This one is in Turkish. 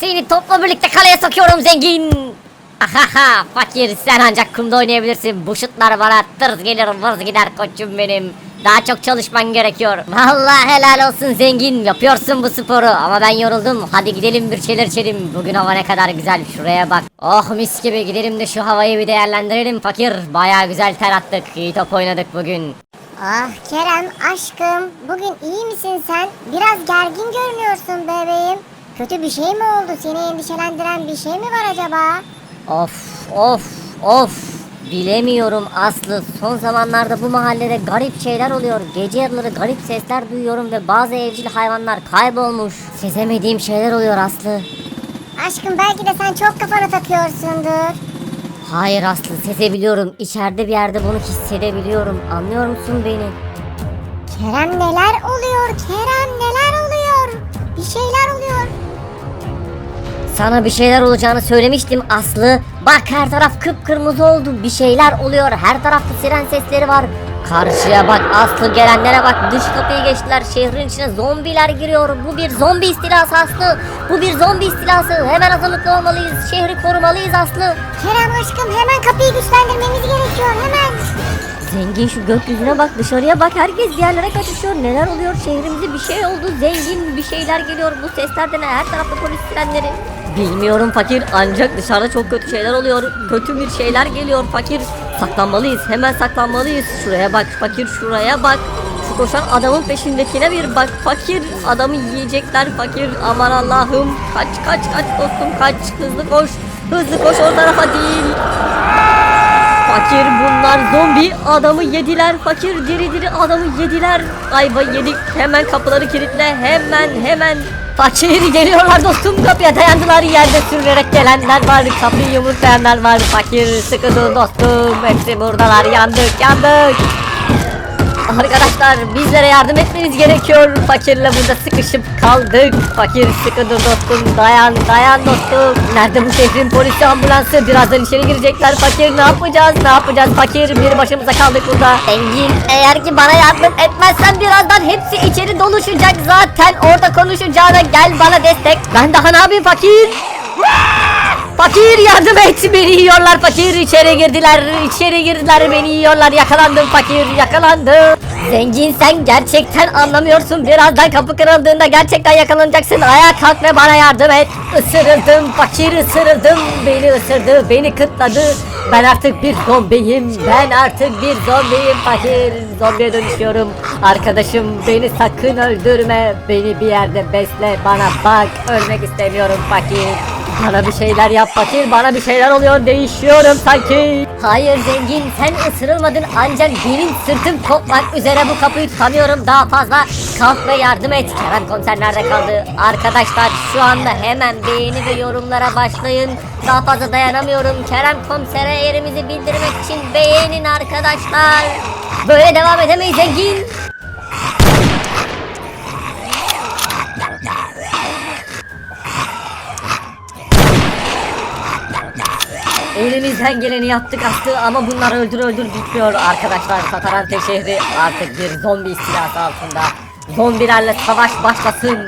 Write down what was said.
Seni topla birlikte kaleye sokuyorum zengin. Ahaha fakir sen ancak kumda oynayabilirsin. Bu şutlar bana tırz gelir vırz gider koçum benim. Daha çok çalışman gerekiyor. Vallahi helal olsun zengin. Yapıyorsun bu sporu. Ama ben yoruldum. Hadi gidelim bir şeyler içelim. Bugün hava ne kadar güzel. Şuraya bak. Oh mis gibi gidelim de şu havayı bir değerlendirelim fakir. Baya güzel ter attık. İyi top oynadık bugün. Ah Kerem aşkım bugün iyi misin sen? Biraz gergin görünüyorsun bebeğim. Kötü bir şey mi oldu? Seni endişelendiren bir şey mi var acaba? Of of of. Bilemiyorum Aslı. Son zamanlarda bu mahallede garip şeyler oluyor. Gece yarıları garip sesler duyuyorum ve bazı evcil hayvanlar kaybolmuş. Sezemediğim şeyler oluyor Aslı. Aşkım belki de sen çok kafana takıyorsundur. Hayır Aslı sezebiliyorum. İçeride bir yerde bunu hissedebiliyorum. Anlıyor musun beni? Kerem neler oluyor? Kerem neler oluyor? Bir şeyler oluyor. Sana bir şeyler olacağını söylemiştim Aslı. Bak her taraf kıpkırmızı oldu. Bir şeyler oluyor. Her tarafta siren sesleri var. Karşıya bak Aslı gelenlere bak. Dış kapıyı geçtiler. Şehrin içine zombiler giriyor. Bu bir zombi istilası Aslı. Bu bir zombi istilası. Hemen hazırlıklı olmalıyız. Şehri korumalıyız Aslı. Kerem aşkım hemen kapıyı güçlendirmemiz gerekiyor hemen. Zengin şu gökyüzüne bak dışarıya bak herkes bir yerlere kaçışıyor neler oluyor şehrimize bir şey oldu zengin bir şeyler geliyor bu sesler de ne her tarafta polis sirenleri Bilmiyorum fakir ancak dışarıda çok kötü şeyler oluyor. Kötü bir şeyler geliyor fakir. Saklanmalıyız hemen saklanmalıyız. Şuraya bak fakir şuraya bak. Şu koşan adamın peşindekine bir bak fakir. Adamı yiyecekler fakir. Aman Allah'ım. Kaç kaç kaç dostum kaç. Hızlı koş hızlı koş o tarafa değil. Fakir bunlar zombi. Adamı yediler fakir. Diri diri adamı yediler. Ayva yedik. Hemen kapıları kilitle. Hemen hemen Fakir geliyorlar dostum kapıya dayandılar yerde sürünerek gelenler var. Kapıyı yumurtlayanlar var fakir sıkı dur dostum hepsi buradalar. Yandık yandık Arkadaşlar bizlere yardım etmeniz gerekiyor. Fakirle burada sıkışıp kaldık. Fakir sıkı dur dostum. Dayan dayan dostum. Nerede bu şehrin polisi ambulansı? Birazdan içeri girecekler. Fakir ne yapacağız? Ne yapacağız? Fakir bir başımıza kaldık burada. Zengin eğer ki bana yardım etmezsen birazdan hepsi içeri doluşacak zaten. Orada konuşacağına gel bana destek. Ben daha ne yapayım fakir? Fakir yardım et beni yiyorlar fakir. İçeri girdiler içeri girdiler beni yiyorlar. Yakalandım fakir yakalandım. Zengin sen gerçekten anlamıyorsun. Birazdan kapı kırıldığında gerçekten yakalanacaksın. Ayağa kalk ve bana yardım et. Isırıldım fakir ısırıldım. Beni ısırdı beni kıtladı. Ben artık bir zombiyim ben artık bir zombiyim fakir. Zombiye dönüşüyorum. Arkadaşım beni sakın öldürme. Beni bir yerde besle bana bak. Ölmek istemiyorum fakir bana bir şeyler yap fakir bana bir şeyler oluyor değişiyorum sanki. Hayır zengin sen ısırılmadın ancak benim sırtım kopmak üzere bu kapıyı tutamıyorum. Daha fazla Kalk ve yardım et. Kerem komiser nerede kaldı? Arkadaşlar şu anda hemen beğeni ve yorumlara başlayın. Daha fazla dayanamıyorum. Kerem komisere yerimizi bildirmek için beğenin arkadaşlar. Böyle devam edemeyiz zengin Elimizden geleni yaptık Aslı ama bunlar öldür öldür bitmiyor arkadaşlar. Satarante şehri artık bir zombi istilası altında. Zombilerle savaş başlasın.